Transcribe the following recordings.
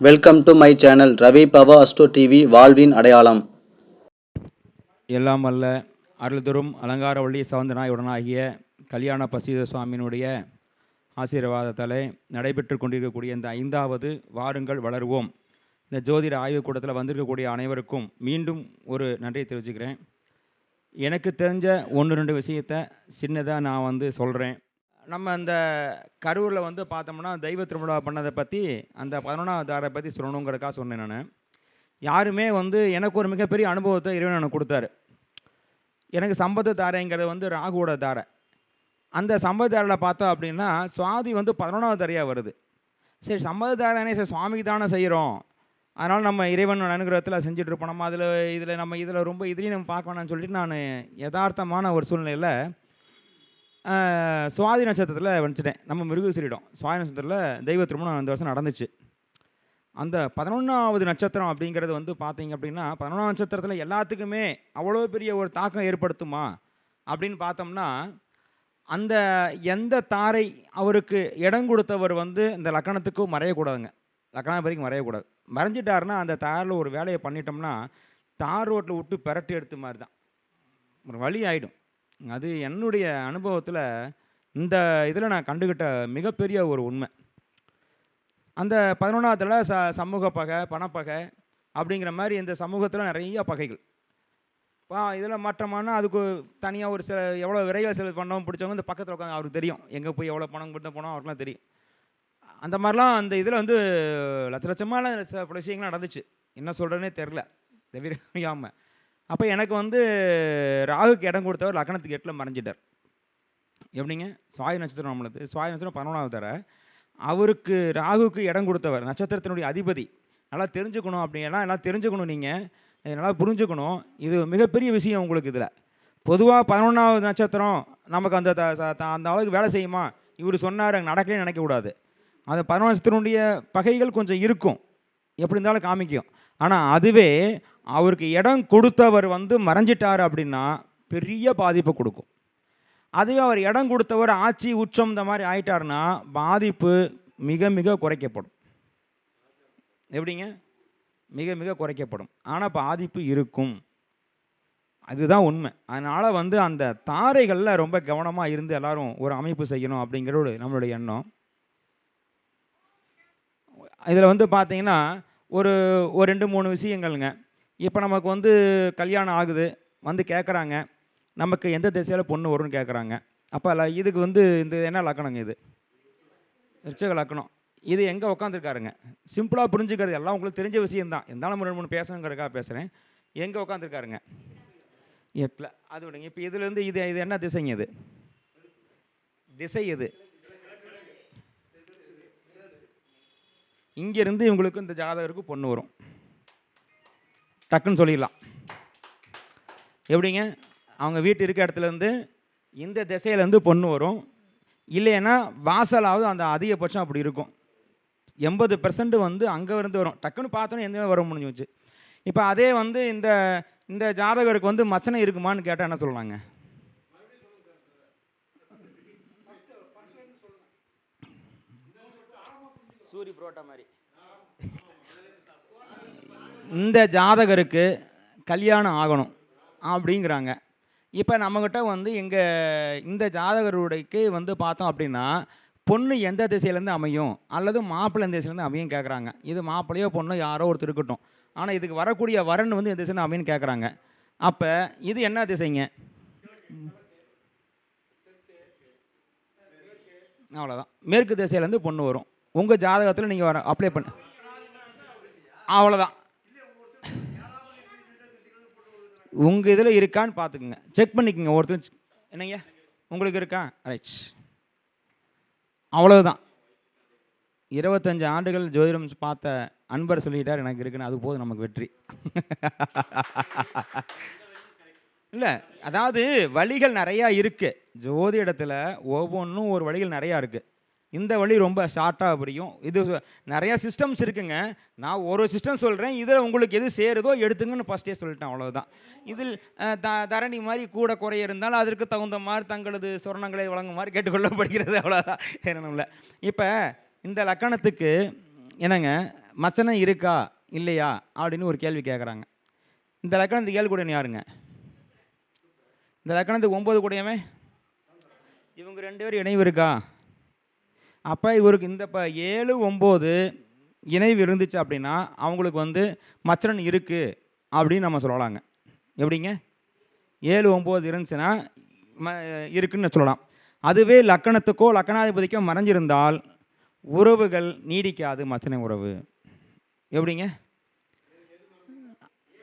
Welcome to my channel Ravi Bava Astro TV வாழ்வின் அடையாளம் எல்லாம் அல்ல அருள்தரும் அலங்காரவள்ளி சவுந்தரநாயுடனாகிய கல்யாண பசீத சுவாமியினுடைய ஆசீர்வாதத்தால் நடைபெற்று கொண்டிருக்கக்கூடிய இந்த ஐந்தாவது வாருங்கள் வளருவோம். இந்த ஜோதிட ஆய்வுக் கூடத்தில் வந்திருக்கக்கூடிய அனைவருக்கும் மீண்டும் ஒரு நன்றியை தெரிவிச்சுக்கிறேன். எனக்கு தெரிஞ்ச ஒன்று ரெண்டு விஷயத்த சின்னதாக நான் வந்து சொல்கிறேன் நம்ம அந்த கரூரில் வந்து பார்த்தோம்னா தெய்வ திருவிழா பண்ணதை பற்றி அந்த பதினொன்றாவதாரை பற்றி சொல்லணுங்கிறதுக்காக சொன்னேன் நான். யாருமே வந்து எனக்கு ஒரு மிகப்பெரிய அனுபவத்தை இறைவன் எனக்கு கொடுத்தாரு. எனக்கு சம்பத்து தாரைங்கிறது வந்து ராகுவோட தாரை. அந்த சம்பத்து தாரையில் பார்த்தோம் அப்படின்னா சுவாதி வந்து பதினொன்றாவது தாரையாக வருது. சரி சம்பத்து தாரனே சரி சுவாமிக்கு தானே செய்கிறோம் அதனால் நம்ம இறைவன் அனுகிரகத்தில் செஞ்சுட்டு இருப்போம். நம்ம அதில் இதில் நம்ம இதில் ரொம்ப இதுலேயும் நம்ம பார்க்க வேணாம்னு சொல்லிட்டு நான் யதார்த்தமான ஒரு சூழ்நிலையில் சுவாதி நட்சத்திரத்தில் வந்துச்சிட்டேன் நம்ம மிருகசீரிடம். சுவாதி நட்சத்திரத்தில் தெய்வ திருமணம் அந்த வருஷம் நடந்துச்சு. அந்த பதினொன்றாவது நட்சத்திரம் அப்படிங்கிறது வந்து பார்த்தீங்க அப்படின்னா பதினொன்றாம் நட்சத்திரத்தில் எல்லாத்துக்குமே அவ்வளோ பெரிய ஒரு தாக்கம் ஏற்படுத்துமா? அப்படின்னு பார்த்தோம்னா அந்த எந்த தாரை அவருக்கு இடம் கொடுத்தவர் வந்து இந்த லக்கணத்துக்கும் மறையக்கூடாதுங்க. லக்கணாபதிக்கு மறையக்கூடாது. மறைஞ்சிட்டாருன்னா அந்த தாரில் ஒரு வேலையை பண்ணிட்டோம்னா தார் ரோட்டில் விட்டு பெரட்டி எடுத்த மாதிரி தான் ஒரு வழி ஆகிடும் அது என்னுடைய அனுபவத்தில் இந்த இதில் நான் கண்டுக்கிட்ட மிகப்பெரிய ஒரு உண்மை. அந்த பதினொன்றாவதுல ச சமூக பகை பணப்பகை அப்படிங்கிற மாதிரி இந்த சமூகத்தில் நிறைய பகைகள். பா இதில் மாற்றமானால் அதுக்கு தனியாக ஒரு சில எவ்வளோ விரைவில் செலவு பண்ணவும் பிடிச்சவங்க இந்த பக்கத்தில் உட்காந்து அவருக்கு தெரியும். எங்கே போய் எவ்வளோ பணம் கொடுத்த போனோம் அவருக்குலாம் தெரியும். அந்த மாதிரிலாம் அந்த இதில் வந்து லட்ச லட்சமான சில விஷயங்கள் நடந்துச்சு. என்ன சொல்கிறேன்னே தெரில தவிராமல் அப்போ எனக்கு வந்து ராகுக்கு இடம் கொடுத்தவர் லக்னத்துக்கு எட்டில் மறைஞ்சிட்டார். எப்படிங்க? சுவாய நட்சத்திரம் நம்மளது. சுவாயு நட்சத்திரம் பதினொன்றாவது தர. அவருக்கு ராகுக்கு இடம் கொடுத்தவர் நட்சத்திரத்தினுடைய அதிபதி. நல்லா தெரிஞ்சுக்கணும் அப்படின்னா எல்லாம் தெரிஞ்சுக்கணும் நீங்கள் இதை நல்லா புரிஞ்சுக்கணும். இது மிகப்பெரிய விஷயம் உங்களுக்கு இதில். பொதுவாக பதினொன்றாவது நட்சத்திரம் நமக்கு அந்த அந்த அளவுக்கு வேலை செய்யுமா? இவர் சொன்னார் அங்கே நடக்கலே நினைக்கக்கூடாது. அந்த பதினொன்று நட்சத்திரனுடைய பகைகள் கொஞ்சம் இருக்கும். எப்படி இருந்தாலும் காமிக்கும். ஆனால் அதுவே அவருக்கு இடம் கொடுத்தவர் வந்து மறைஞ்சிட்டார் அப்படின்னா பெரிய பாதிப்பை கொடுக்கும். அதுவே அவர் இடம் கொடுத்தவர் ஆட்சி உச்சம் இந்த மாதிரி ஆயிட்டாருன்னா பாதிப்பு மிக மிக குறைக்கப்படும். எப்படிங்க? மிக மிக குறைக்கப்படும். ஆனால் பாதிப்பு இருக்கும். அதுதான் உண்மை. அதனால் வந்து அந்த தாரைகளில் ரொம்ப கவனமாக இருந்து எல்லாரும் ஒரு அமைப்பு செய்யணும் அப்படிங்கிற ஒரு நம்மளுடைய எண்ணம். இதில் வந்து பார்த்தீங்கன்னா ஒரு ஒரு ரெண்டு மூணு விஷயங்கள்ங்க. இப்போ நமக்கு வந்து கல்யாணம் ஆகுது வந்து கேட்குறாங்க நமக்கு எந்த திசையில் பொண்ணு வரும்னு கேட்குறாங்க அப்போ இதுக்கு வந்து இந்த என்ன லக்கணங்க இது? ரிச்சக லக்கணம். இது எங்கே உட்காந்துருக்காருங்க சிம்பிளாக புரிஞ்சுக்கிறது எல்லாம் உங்களுக்கு தெரிஞ்ச விஷயம்தான். இருந்தாலும் ரெண்டு மூணு பேசணுங்கிறக்காக பேசுகிறேன் எங்கே உட்காந்துருக்காருங்க எட்டில் அது விடுங்க. இப்போ இதுலேருந்து இது இது என்ன திசைங்க இது? திசை எது? இங்கேருந்து இவங்களுக்கு இந்த ஜாதகருக்கு பொண்ணு வரும். டக்குன்னு சொல்லிடலாம். எப்படிங்க? அவங்க வீட்டு இருக்க இடத்துலேருந்து இந்த திசையிலேருந்து பொண்ணு வரும். இல்லைன்னா வாசலாவது அந்த அதிகபட்சம் அப்படி இருக்கும். எண்பது பெர்சன்ட் வந்து அங்கே இருந்து வரும். டக்குன்னு பார்த்தோன்னே எந்த வர முடிஞ்சு வச்சு இப்போ அதே வந்து இந்த இந்த ஜாதகருக்கு வந்து மச்சனை இருக்குமான்னு கேட்டால் என்ன சொல்லலாங்க சூரி புரோட்டா மாதிரி. இந்த ஜாதகருக்கு கல்யாணம் ஆகணும் அப்படிங்கிறாங்க. இப்போ நம்மக்கிட்ட வந்து எங்கள் இந்த ஜாதகருடைக்கு வந்து பார்த்தோம் அப்படின்னா பொண்ணு எந்த திசையிலேருந்து அமையும்? அல்லது மாப்பிள்ளை எந்த திசையிலேருந்து அமையும் கேட்குறாங்க இது மாப்பிள்ளையோ பொண்ணோ யாரோ ஒருத்தர் இருக்கட்டும். ஆனால் இதுக்கு வரக்கூடிய வரன் வந்து எந்த திசையில அமையும் கேட்குறாங்க அப்போ இது என்ன திசைங்க? அவ்வளோதான் மேற்கு திசையிலேருந்து பொண்ணு வரும். உங்கள் ஜாதகத்தில் நீங்கள் வர அப்ளை பண்ண. அவ்வளோதான் உங்கள் இதில் இருக்கான்னு பார்த்துக்குங்க செக் பண்ணிக்கோங்க ஒருத்தர் என்னங்க? உங்களுக்கு இருக்கா? ரைட் அவ்வளவுதான். இருபத்தஞ்சு ஆண்டுகள் ஜோதிடம் பார்த்த அன்பர் சொல்லிட்டார் எனக்கு இருக்குன்னு அது போதும் நமக்கு வெற்றி. இல்லை அதாவது வழிகள் நிறையா இருக்குது ஜோதிடத்தில் ஒவ்வொன்றும் ஒரு வழிகள் நிறையா இருக்குது இந்த வழி ரொம்ப ஷார்ட்டாக புரியும். இது நிறையா சிஸ்டம்ஸ் இருக்குங்க. நான் ஒரு சிஸ்டம் சொல்கிறேன் இதில் உங்களுக்கு எது சேருதோ எடுத்துங்கன்னு ஃபஸ்ட்டே சொல்லிட்டேன் அவ்வளோதான் இதில் த தரணி மாதிரி கூட குறைய இருந்தாலும் அதற்கு தகுந்த மாதிரி தங்களது சொர்ணங்களை வழங்கும் மாதிரி கேட்டுக்கொள்ளப்படுகிறது அவ்வளோதான் வேற இப்போ இந்த லக்கணத்துக்கு என்னங்க மச்சனம் இருக்கா இல்லையா அப்படின்னு ஒரு கேள்வி கேட்குறாங்க இந்த லக்கணத்துக்கு ஏழு கூடியவன் யாருங்க? இந்த லக்கணத்துக்கு ஒம்பது கூடியவன் இவங்க ரெண்டு பேரும் இணைவு இருக்கா? அப்போ இவருக்கு இந்த இப்போ ஏழு ஒம்பது இணைவு இருந்துச்சு அப்படின்னா அவங்களுக்கு வந்து மச்சரன் இருக்குது அப்படின்னு நம்ம சொல்லலாங்க. எப்படிங்க? ஏழு ஒம்பது இருந்துச்சுன்னா ம இருக்குன்னு சொல்லலாம். அதுவே லக்கணத்துக்கோ லக்கணாதிபதிக்கோ மறைஞ்சிருந்தால் உறவுகள் நீடிக்காது மச்சனை உறவு. எப்படிங்க?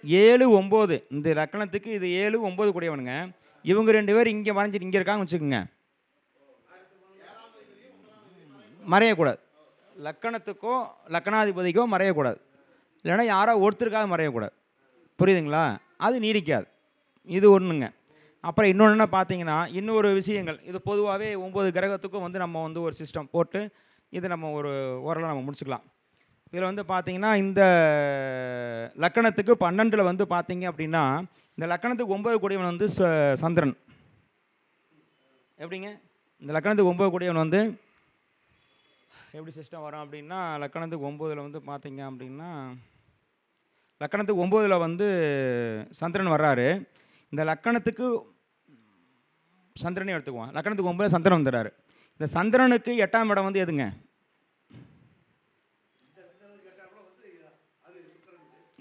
ஏழு ஒம்பது. இந்த லக்கணத்துக்கு இது ஏழு ஒம்பது கூடியவனுங்க. இவங்க ரெண்டு பேர் இங்கே மறைஞ்சிட்டு இங்கே இருக்காங்க வச்சுக்கோங்க. மறையக்கூடாது. லக்கணத்துக்கோ லக்கணாதிபதிக்கோ மறையக்கூடாது. இல்லைன்னா யாரோ ஒருத்தருக்காக மறையக்கூடாது. புரியுதுங்களா? அது நீடிக்காது. இது ஒன்றுங்க அப்புறம் இன்னொன்று என்ன பார்த்தீங்கன்னா இன்னொரு விஷயங்கள். இது பொதுவாகவே ஒம்பது கிரகத்துக்கும் வந்து நம்ம வந்து ஒரு சிஸ்டம் போட்டு இது நம்ம ஒரு ஓரளவு நம்ம முடிச்சுக்கலாம். இதில் வந்து பார்த்தீங்கன்னா இந்த லக்கணத்துக்கு பன்னெண்டில் வந்து பார்த்தீங்க அப்படின்னா இந்த லக்கணத்துக்கு ஒம்பது கூடியவன் வந்து ச- சந்திரன். எப்படிங்க? இந்த லக்கணத்துக்கு ஒம்பது கூடியவன் வந்து எப்படி சிஸ்டம் வரும் அப்படின்னா லக்கணத்துக்கு ஒம்போதில் வந்து பார்த்தீங்க அப்படின்னா லக்கணத்துக்கு ஒம்போதில் வந்து சந்திரன் வர்றாரு. இந்த லக்கணத்துக்கு சந்திரனே எடுத்துக்குவோம். லக்கணத்துக்கு ஒன்பது சந்திரன் வந்துடுறாரு. இந்த சந்திரனுக்கு எட்டாம் இடம் வந்து எதுங்க?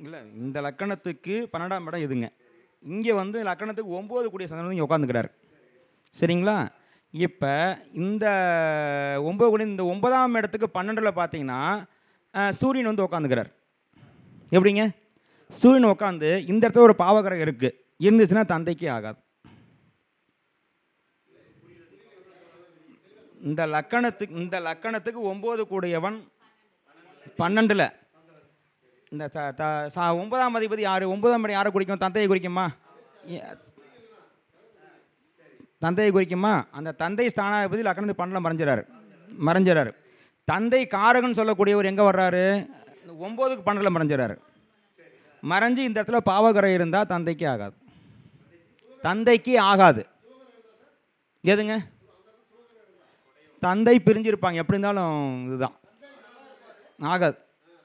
இல்லை இந்த லக்கணத்துக்கு பன்னெண்டாம் இடம் எதுங்க? இங்கே வந்து லக்கணத்துக்கு ஒம்பது கூடிய சந்திரன் உட்காந்துக்கிறார் இங்கே உட்காந்துக்கிறாரு சரிங்களா? இப்போ இந்த ஒம்பது கோடி இந்த ஒன்பதாம் இடத்துக்கு பன்னெண்டில் பார்த்தீங்கன்னா சூரியன் வந்து உட்காந்துக்கிறார் எப்படிங்க? சூரியன் உட்காந்து இந்த இடத்துல ஒரு பாவகிரகம் இருக்குது இருந்துச்சுன்னா தந்தைக்கு ஆகாது. இந்த லக்கணத்துக்கு இந்த லக்கணத்துக்கு ஒம்பது கூடியவன் பன்னெண்டில். இந்த சா ஒன்பதாம் அதிபதி யார்? ஒன்பதாம் படி யாரை குறிக்கும் தந்தையை குறிக்குமா தந்தையை குறிக்குமா? அந்த தந்தை ஸ்தானாதிபதி லக்கணத்து பன்னெண்டில் மறைஞ்சிறாரு. மறைஞ்சிறாரு. தந்தை காரகன் சொல்லக்கூடியவர் எங்கே வர்றாரு? ஒம்போதுக்கு பன்னெண்டில் மறைஞ்சிறாரு. மறைஞ்சு இந்த இடத்துல பாவகரை இருந்தால் தந்தைக்கு ஆகாது. தந்தைக்கு ஆகாது. எதுங்க? தந்தை பிரிஞ்சிருப்பாங்க. எப்படி இருந்தாலும் இதுதான். ஆகாது.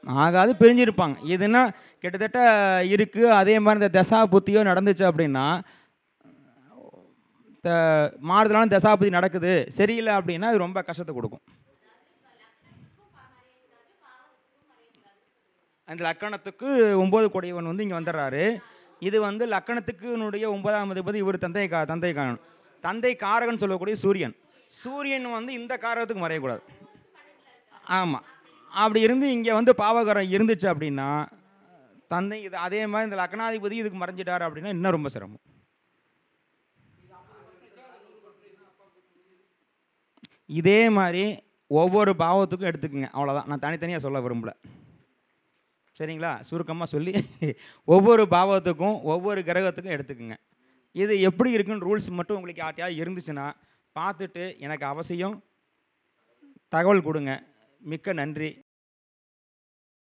ஆகாது பிரிஞ்சிருப்பாங்க. இதுன்னா கிட்டத்தட்ட இருக்குது அதே மாதிரி இந்த தசா புத்தியோ நடந்துச்சு அப்படின்னா த மாறுதலான தசாபதி நடக்குது. சரியில்லை அப்படின்னா அது ரொம்ப கஷ்டத்தை கொடுக்கும். அந்த லக்கணத்துக்கு ஒம்பது கொடையவன் வந்து இங்கே வந்துடுறாரு இது வந்து லக்கணத்துக்குனுடைய ஒன்பதாம் அதிபதி இவர் தந்தை கா தந்தை காரன் தந்தை காரகன் சொல்லக்கூடிய சூரியன். சூரியன் வந்து இந்த காரகத்துக்கு மறையக்கூடாது. ஆமாம் அப்படி இருந்து இங்கே வந்து பாவகரம் இருந்துச்சு அப்படின்னா தந்தை இது அதே மாதிரி இந்த லக்னாதிபதி இதுக்கு மறைஞ்சிட்டார் அப்படின்னா இன்னும் ரொம்ப சிரமம். இதே மாதிரி ஒவ்வொரு பாவத்துக்கும் எடுத்துக்கோங்க. அவ்வளோதான் நான் தனித்தனியாக சொல்ல விரும்பல. சரிங்களா? சுருக்கமாக சொல்லி ஒவ்வொரு பாவத்துக்கும் ஒவ்வொரு கிரகத்துக்கும் எடுத்துக்கோங்க. இது எப்படி இருக்குன்னு ரூல்ஸ் மட்டும் உங்களுக்கு யார்ட்டையாக இருந்துச்சுன்னா பார்த்துட்டு எனக்கு அவசியம் தகவல் கொடுங்க. மிக்க நன்றி.